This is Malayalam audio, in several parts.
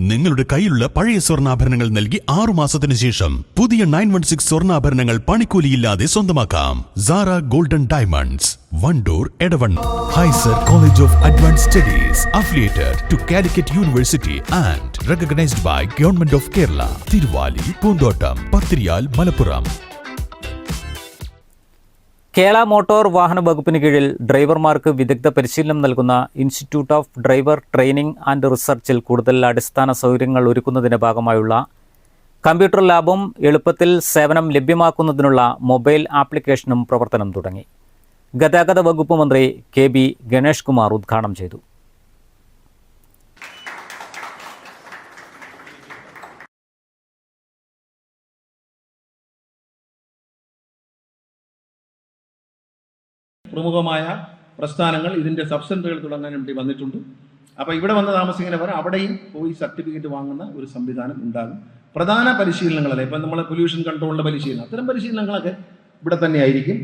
നിങ്ങളുടെ കയ്യിലുള്ള പഴയ സ്വർണാഭരണങ്ങൾ നൽകി ആറു മാസത്തിന് ശേഷം പുതിയ നയൻ വൺ സിക്സ് സ്വർണാഭരണങ്ങൾ പണിക്കൂലിയില്ലാതെ സ്വന്തമാക്കാം. Sara golden diamonds Wandoor Edavanna ഹൈസർ college of advance studies affiliated to Calicut university and recognised by government of Kerala Thiruvali Poonthottam Pathiriyal Malappuram Kerala motor വാഹന വകുപ്പിന് കീഴിൽ ഡ്രൈവർമാർക്ക് വിദഗ്ധ പരിശീലനം നൽകുന്ന institute of driver training and റിസർച്ചിൽ കൂടുതൽ അടിസ്ഥാന സൗകര്യങ്ങൾ ഒരുക്കുന്നതിന്റെ ഭാഗമായുള്ള കമ്പ്യൂട്ടർ ലാബും എളുപ്പത്തിൽ സേവനം ലഭ്യമാക്കുന്നതിനുള്ള മൊബൈൽ ആപ്ലിക്കേഷനും പ്രവർത്തനം തുടങ്ങി. ഗതാഗത വകുപ്പ് മന്ത്രി കെ ബി ഗണേഷ് കുമാർ ഉദ്ഘാടനം ചെയ്തു. പ്രമുഖമായ പ്രസ്ഥാനങ്ങൾ ഇതിന്റെ സബ് സെന്ററുകൾ തുടങ്ങാൻ വേണ്ടി വന്നിട്ടുണ്ട്. അപ്പോൾ ഇവിടെ വന്ന് താമസിക്കുന്നവർ അവിടെയും പോയി സർട്ടിഫിക്കറ്റ് വാങ്ങുന്ന ഒരു സംവിധാനം ഉണ്ടാകും. പ്രധാന പരിശീലനങ്ങളല്ലേ? ഇപ്പം നമ്മൾ പൊല്യൂഷൻ കൺട്രോളിന്റെ പരിശീലനം. അത്തരം പരിശീലനങ്ങളൊക്കെ ഇവിടെ തന്നെ ആയിരിക്കും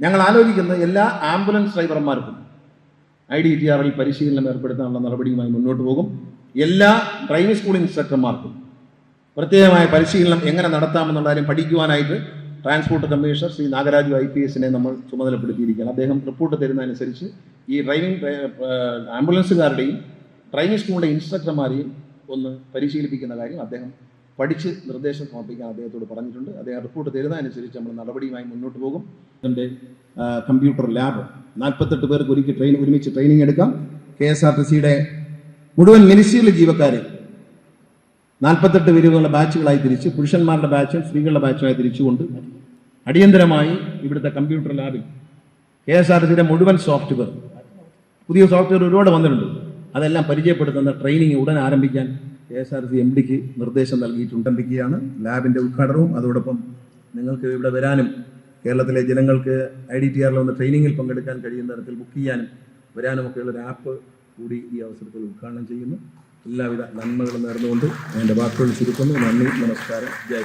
ഞങ്ങൾ ആലോചിക്കുന്നത് എല്ലാ ആംബുലൻസ് ഡ്രൈവർമാർക്കും ഐ ഡി ടി ആറിൽ പരിശീലനം ഏർപ്പെടുത്താനുള്ള നടപടിയുമായി മുന്നോട്ട് പോകും. എല്ലാ ഡ്രൈവിംഗ് സ്കൂൾ ഇൻസ്ട്രക്ടർമാർക്കും പ്രത്യേകമായ പരിശീലനം എങ്ങനെ നടത്താമെന്നുള്ള കാര്യം പഠിക്കുവാനായിട്ട് transport commissioner Shri Nagaraju I P എസിനെ നമ്മൾ ചുമതലപ്പെടുത്തിയിരിക്കുകയാണ്. അദ്ദേഹം റിപ്പോർട്ട് തരുന്നതനുസരിച്ച് ഈ ഡ്രൈവിംഗ് ആംബുലൻസുകാരുടെയും ഡ്രൈവിംഗ് സ്കൂളിന്റെ ഇൻസ്ട്രക്ടർമാരെയും ഒന്ന് പരിശീലിപ്പിക്കുന്ന കാര്യം അദ്ദേഹം പഠിച്ച് നിർദ്ദേശം സമർപ്പിക്കാൻ അദ്ദേഹത്തോട് പറഞ്ഞിട്ടുണ്ട്. അദ്ദേഹം റിപ്പോർട്ട് തരുന്നതനുസരിച്ച് നമ്മൾ നടപടിയുമായി മുന്നോട്ട് പോകും. അതിന്റെ കമ്പ്യൂട്ടർ ലാബ് നാൽപ്പത്തെട്ട് പേർക്ക് ഒരുക്കി ട്രെയിൻ ഒരുമിച്ച് ട്രെയിനിങ് എടുക്കാം. കെ എസ് ആർ ടി സിയുടെ മുഴുവൻ മിനിസ്ട്രിയിലെ ജീവക്കാരെ നാൽപ്പത്തെട്ട് പേരുകളുടെ ബാച്ചുകളായി തിരിച്ച് പുരുഷന്മാരുടെ ബാച്ചും സ്ത്രീകളുടെ ബാച്ചുമായി തിരിച്ചുകൊണ്ട് അടിയന്തരമായി ഇവിടുത്തെ കമ്പ്യൂട്ടർ ലാബിൽ കെ എസ് ആർ ടിയുടെ മുഴുവൻ സോഫ്റ്റ്വെയർ പുതിയ സോഫ്റ്റ്വെയർ ഒരുപാട് വന്നിട്ടുണ്ട്. അതെല്ലാം പരിചയപ്പെടുത്തുന്ന ട്രെയിനിങ് ഉടൻ ആരംഭിക്കാൻ K S R C M ഡിക്ക് നിർദ്ദേശം നൽകിയിട്ടുണ്ടെങ്കിലാണ് ലാബിന്റെ ഉദ്ഘാടനവും അതോടൊപ്പം നിങ്ങൾക്ക് ഇവിടെ വരാനും കേരളത്തിലെ ജനങ്ങൾക്ക് ഐ ഡി ടി ആറിൽ വന്ന് ട്രെയിനിങ്ങിൽ പങ്കെടുക്കാൻ കഴിയുന്ന തരത്തിൽ ബുക്ക് ചെയ്യാനും വരാനും ഒക്കെയുള്ള ഒരു ആപ്പ് കൂടി ഈ അവസരത്തിൽ ഉദ്ഘാടനം ചെയ്യുന്നു. എല്ലാവിധ നന്മകളും നേർന്നുകൊണ്ട് എന്റെ വാക്കുകൾ ചുരുക്കുന്നു. നന്ദി നമസ്കാരം. ജയ്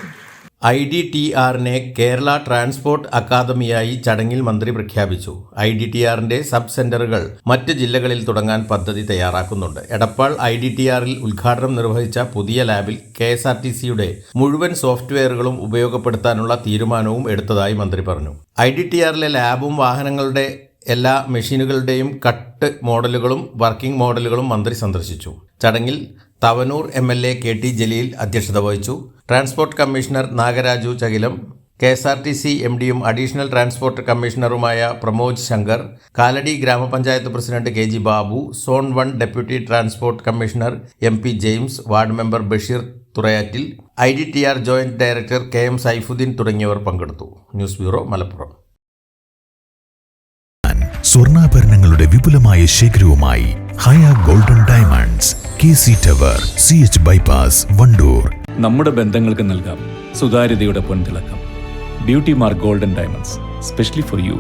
ഐ ഡി ടി ആറിനെ കേരള ട്രാൻസ്പോർട്ട് അക്കാദമിയായി ചടങ്ങിൽ മന്ത്രി പ്രഖ്യാപിച്ചു. ഐ ഡി ടി ആറിന്റെ സബ് സെന്ററുകൾ മറ്റ് ജില്ലകളിൽ തുടങ്ങാൻ പദ്ധതി തയ്യാറാക്കുന്നുണ്ട്. എടപ്പാൾ ഐ ഡി ടി ആറിൽ ഉദ്ഘാടനം നിർവഹിച്ച പുതിയ ലാബിൽ കെ എസ് ആർ ടി സിയുടെ മുഴുവൻ സോഫ്റ്റ്വെയറുകളും ഉപയോഗപ്പെടുത്താനുള്ള തീരുമാനവും എടുത്തതായി മന്ത്രി പറഞ്ഞു. ഐ ഡി ടി ആറിലെ ലാബും വാഹനങ്ങളുടെ എല്ലാ മെഷീനുകളുടെയും കട്ട് മോഡലുകളും വർക്കിംഗ് മോഡലുകളും മന്ത്രി സന്ദർശിച്ചു. ചടങ്ങിൽ Thavanur M L A K T Jaleel അധ്യക്ഷത വഹിച്ചു. Transport commissioner Nagaraju Chakilam K S R T C M ഡിയും അഡീഷണൽ ട്രാൻസ്പോർട്ട് കമ്മീഷണറുമായ പ്രമോദ് ശങ്കർ കാലടി ഗ്രാമപഞ്ചായത്ത് president K G Babu zone one deputy transport commissioner M P James ward member Basheer Thurayattil I D T R joint director K M Saifuddin തുടങ്ങിയവർ പങ്കെടുത്തു. News bureau Malappuram. സ്വർണാഭരണങ്ങളുടെ വിപുലമായ ശേഖരവുമായി Haya golden diamonds K C tower C H bypass Wandoor നമ്മുടെ ബന്ധങ്ങൾക്ക് നൽകാം. സുതാര്യതയുടെ പൊൻതിളക്കം. Beauty mark golden diamonds specially for you